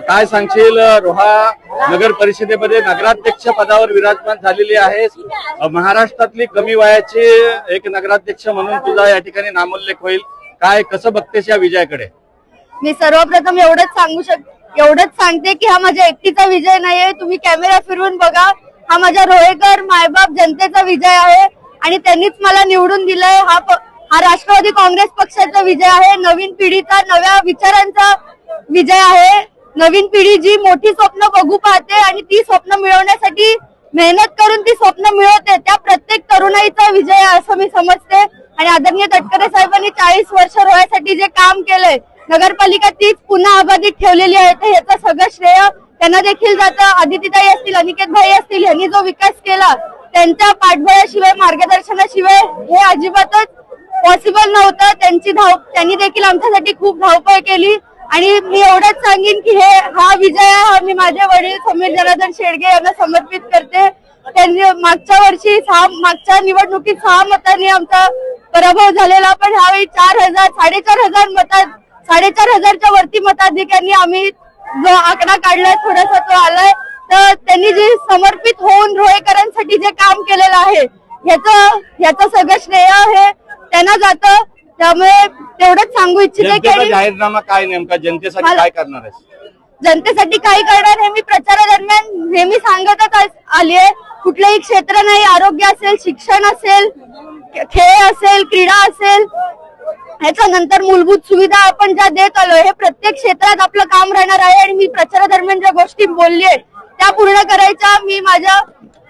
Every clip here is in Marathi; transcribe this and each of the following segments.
काय सांगशील रोहा नगर परिषदेमध्ये नगराध्यक्ष पदावर विराजमान झालेली आहे महाराष्ट्रातली कमी वयाची एक नगराध्यक्ष म्हणून तुझा या ठिकाणी नामोल्लेख होईल. काय कसं बघतेस या विजयाकडे? मी सर्वप्रथम एवढंच सांगू शक एवढंच सांगते की हा माझ्या एकटीचा विजय नाहीये. तुम्ही कॅमेरा फिरवून बघा. हा माझ्या रोहेकर मायबाप जनतेचा विजय आहे आणि त्यांनीच मला निवडून दिलाय. हा प- हा राष्ट्रवादी काँग्रेस पक्षाचा विजय आहे. नवीन पिढीचा नव्या विचारांचा विजय आहे. नवीन पिढी जी मोठी स्वप्न बघू पाहते आणि ती स्वप्न मिळवण्यासाठी मेहनत करून ती स्वप्न मिळवते त्या प्रत्येक तरुणाईचा विजय आहे असं मी समजते. आणि आदरणीय तटकरे साहेबांनी चाळीस वर्ष रोह्यासाठी जे काम केलंय नगरपालिका तीच पुन्हा अबाधित ठेवलेली आहे. तर याचं सगळं श्रेय त्यांना देखील जातं. आदितीताई असतील अनिकेत भाई असतील यांनी जो विकास केला त्यांच्या पाठबळाशिवाय मार्गदर्शनाशिवाय हे अजिबातच पॉसिबल नव्हतं. त्यांची धाव त्यांनी देखील आमच्यासाठी खूप धावपळ केली. आणि मी एवढंच सांगेन की हे हा विजय हा मी माझे वडील समीर जनार्दन शेडगे यांना समर्पित करते. त्यांनी मागच्या वर्षी सहा मागच्या निवडणुकीत सहा मतांनी आमचा पराभव झालेला. पण ह्यावेळी चार हजार साडेचार हजार मतात साडेचार हजारच्या वरती मताधिकांनी आम्ही जो आकडा काढलाय थोडासा तो आलाय. तर त्यांनी जे समर्पित होऊन रोहेकरांसाठी जे काम केलेलं आहे ह्याचं ह्याचं सगळं श्रेय हे त्यांना जातं. त्यामुळे तेवढंच सांगू इच्छिते जनतेचा की जाहीरनामा काय नेमका? जनतेसाठी मला- काय करणार आहेस? जनतेसाठी काही करणार हे मी प्रचारादरम्यान नेहमी सांगतच आस- आली आहे. कुठलंही क्षेत्र नाही आरोग्य असेल शिक्षण असेल खे- खेळ असेल क्रीडा असेल ह्याच्यानंतर मूलभूत सुविधा आपण ज्या देत आलोय हे प्रत्येक क्षेत्रात आपलं काम राहणार आहे आणि मी प्रचारादरम्यान ज्या गोष्टी बोललीये त्या पूर्ण करायच्या मी माझ्या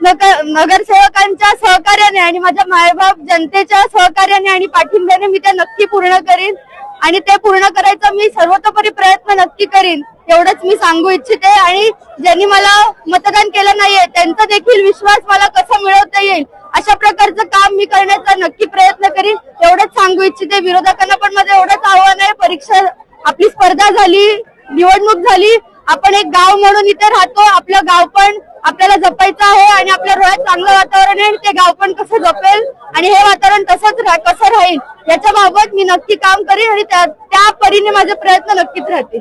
नगरसेवकांच्या सहकार्याने आणि माझ्या मायबाप जनतेच्या सहकार्याने आणि पाठिंब्याने मी ते नक्की पूर्ण करीन. आणि ते पूर्ण करायचा मी सर्वतोपरी प्रयत्न नक्की करीन एवढंच मी सांगू इच्छिते. आणि ज्यांनी मला मतदान केलं नाहीये त्यांचा देखील विश्वास मला कसा मिळवता येईल अशा प्रकारचं काम मी करण्याचा नक्की प्रयत्न करीन एवढंच सांगू इच्छिते. विरोधकांना पण माझं एवढंच आव्हान आहे. परीक्षा आपली स्पर्धा झाली निवडणूक झाली आपण एक गाव म्हणून इथे राहतो आपलं गाव पण आपल्याला जपायचं आहे आणि आपल्या डोळ्यात चांगलं वातावरण आहे ते गाव पण कसं जपेल आणि हे वातावरण तसंच कसं राहील याच्या बाबत मी नक्की काम करीन आणि त्या त्या परीने माझे प्रयत्न नक्कीच राहतील.